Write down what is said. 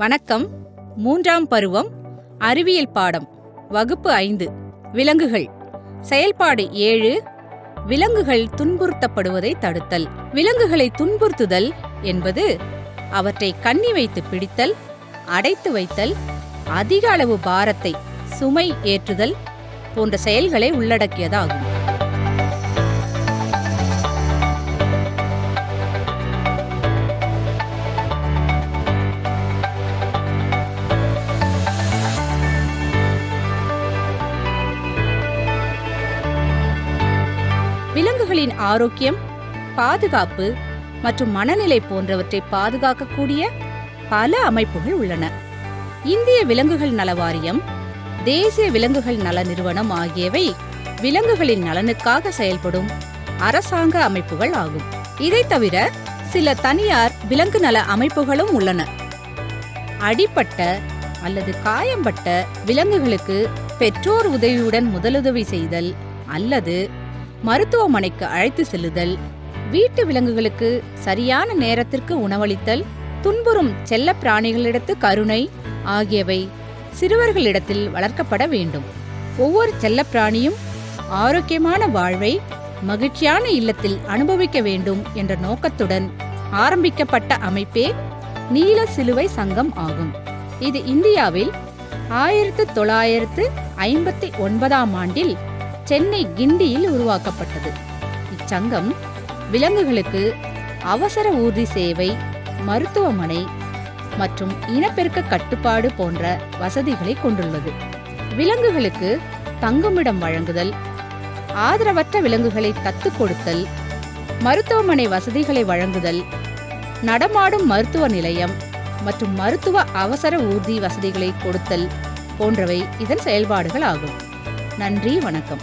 வணக்கம். மூன்றாம் பருவம் அறிவியல் பாடம் வகுப்பு ஐந்து விலங்குகள். செயல்பாடு ஏழு விலங்குகள் துன்புறுத்தப்படுவதை தடுத்தல். விலங்குகளை துன்புறுத்துதல் என்பது அவற்றை கண்ணி வைத்து பிடித்தல் அடைத்து வைத்தல் அதிக அளவு பாரத்தை சுமை ஏற்றுதல் போன்ற செயல்களை உள்ளடக்கியதாகும். விலங்குகளின் ஆரோக்கியம் பாதுகாப்பு மற்றும் மனநிலை போன்றவற்றை பாதுகாக்கக்கூடிய பல அமைப்புகள் உள்ளன. இந்திய விலங்குகள் நல வாரியம் தேசிய விலங்குகள் நல நிறுவனம் ஆகியவை விலங்குகளின் நலனுக்காக செயல்படும் அரசாங்க அமைப்புகள் ஆகும். இதை தவிர சில தனியார் விலங்கு நல அமைப்புகளும் உள்ளன. அடிப்பட்ட அல்லது காயம்பட்ட விலங்குகளுக்கு பெற்றோர் உதவியுடன் முதலுதவி செய்தல் அல்லது மருத்துவமனைக்கு அழைத்து செல்லுதல் வீட்டு விலங்குகளுக்கு சரியான நேரத்திற்கு உணவளித்தல் துன்புறும் செல்ல பிராணிகளிடத்து கருணை ஆகியவை சிறுவர்களிடத்தில் வளர்க்கப்பட வேண்டும். ஒவ்வொரு செல்லப்பிராணியும் ஆரோக்கியமான வாழ்வை மகிழ்ச்சியான இல்லத்தில் அனுபவிக்க வேண்டும் என்ற நோக்கத்துடன் ஆரம்பிக்கப்பட்ட அமைப்பே நீல சிலுவை சங்கம் ஆகும். இது இந்தியாவில் ஆயிரத்து தொள்ளாயிரத்து ஐம்பத்தி ஒன்பதாம் ஆண்டில் சென்னை கிண்டியில் உருவாக்கப்பட்டது. இச்சங்கம் விலங்குகளுக்கு அவசர ஊர்தி சேவை மருத்துவமனை மற்றும் இனப்பெருக்க கட்டுப்பாடு போன்ற வசதிகளை கொண்டுள்ளது. விலங்குகளுக்கு தங்குமிடம் வழங்குதல் ஆதரவற்ற விலங்குகளை தத்து கொடுத்தல் மருத்துவமனை வசதிகளை வழங்குதல் நடமாடும் மருத்துவ நிலையம் மற்றும் மருத்துவ அவசர ஊர்தி வசதிகளை கொடுத்தல் போன்றவை இதன் செயல்பாடுகள் ஆகும். நன்றி வணக்கம்.